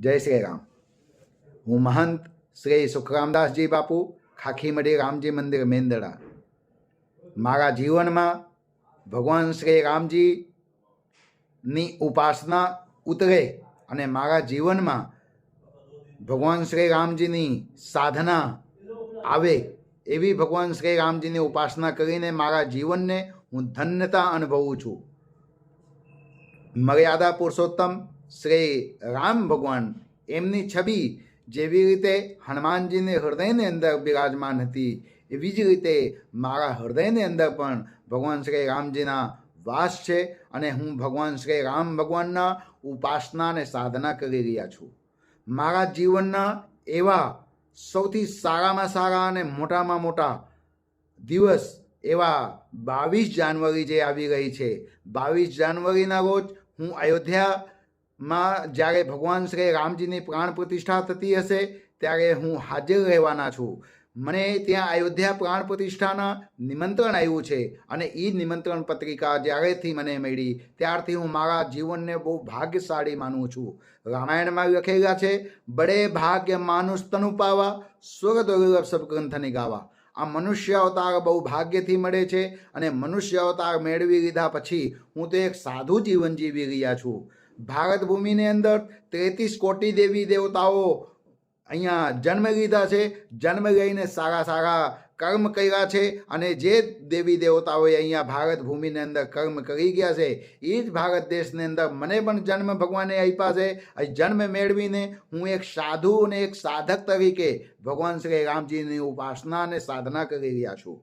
જય શ્રી રામ. હું મહંત શ્રી સુખરામદાસજી બાપુ ખાખીમડી રામજી મંદિર મેંદડા. મારા જીવનમાં ભગવાન શ્રી રામજીની ઉપાસના ઉતરે અને મારા જીવનમાં ભગવાન શ્રી રામજીની સાધના આવે એવી ભગવાન શ્રી રામજીની ઉપાસના કરીને મારા જીવનને હું ધન્યતા અનુભવું છું. મર્યાદા પુરુષોત્તમ શ્રી રામ ભગવાન એમની છબી જેવી રીતે હનુમાનજીને હૃદયની અંદર બિરાજમાન હતી, એવી જ રીતે મારા હૃદયની અંદર પણ ભગવાન શ્રી રામજીના વાસ છે અને હું ભગવાન શ્રી રામ ભગવાનના ઉપાસના અને સાધના કરી રહ્યા છું. મારા જીવનના એવા સૌથી સારામાં સારા અને મોટામાં મોટા દિવસ એવા બાવીસ જાન્યુઆરી જે આવી રહી છે. બાવીસ જાન્યુઆરીના રોજ હું અયોધ્યામાં જ્યારે ભગવાન શ્રી રામજીની પ્રાણ પ્રતિષ્ઠા થતી હશે, ત્યારે હું હાજર રહેવાના છું. મને ત્યાં અયોધ્યા પ્રાણ પ્રતિષ્ઠાના નિમંત્રણ આવ્યું છે અને એ નિમંત્રણ પત્રિકા જ્યારેથી મને મળી, ત્યારથી હું મારા જીવનને બહુ ભાગ્યશાળી માનું છું. રામાયણમાં લખેલા છે, બડે ભાગ્ય માનુષ તનુ પાવા, સ્વર્ગ દુર્લભ સબ ગ્રંથની ગાવા. આ મનુષ્ય અવતાર બહુ ભાગ્યથી મળે છે અને મનુષ્ય અવતાર મેળવી લીધા પછી હું તો એક સાધુ જીવન જીવી રહ્યા છું. ભારત ભૂમિની અંદર તેત્રીસ કોટી દેવી દેવતાઓ અહીંયા જન્મ લીધા છે. જન્મ લઈને સારા સારા કર્મ કર્યા છે અને જે દેવી દેવતાઓએ અહીંયા ભારત ભૂમિની અંદર કર્મ કરી ગયા છે એ જ ભારત દેશની અંદર મને પણ જન્મ ભગવાને આપ્યા છે. જન્મ મેળવીને હું એક સાધુ અને એક સાધક તરીકે ભગવાન શ્રી રામજીની ઉપાસના અને સાધના કરી રહ્યા છું.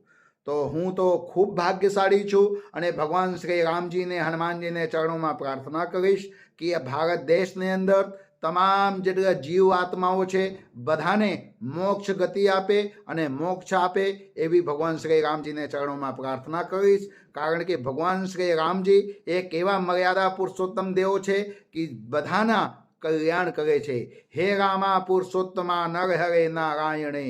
તો હું તો ખૂબ ભાગ્યશાળી છું અને ભગવાન શ્રી રામજીને, હનુમાનજીને ચરણોમાં પ્રાર્થના કરીશ કે ભારત દેશની અંદર તમામ જેટલા જીવ આત્માઓ છે, બધાને મોક્ષ ગતિ આપે અને મોક્ષ આપે એવી ભગવાન શ્રી રામજીને ચરણોમાં પ્રાર્થના કરીશ. કારણ કે ભગવાન શ્રી રામજી એક એવા મર્યાદા પુરુષોત્તમ દેવો છે કે બધાના કલ્યાણ કરે છે. હે રામા પુરુષોત્તમા, નર હરે નારાયણે.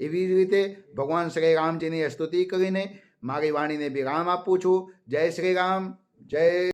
એવી જ રીતે ભગવાન શ્રી રામજીની સ્તુતિ કરીને મારી વાણીને વિરામ આપું છું. જય શ્રી રામ, જય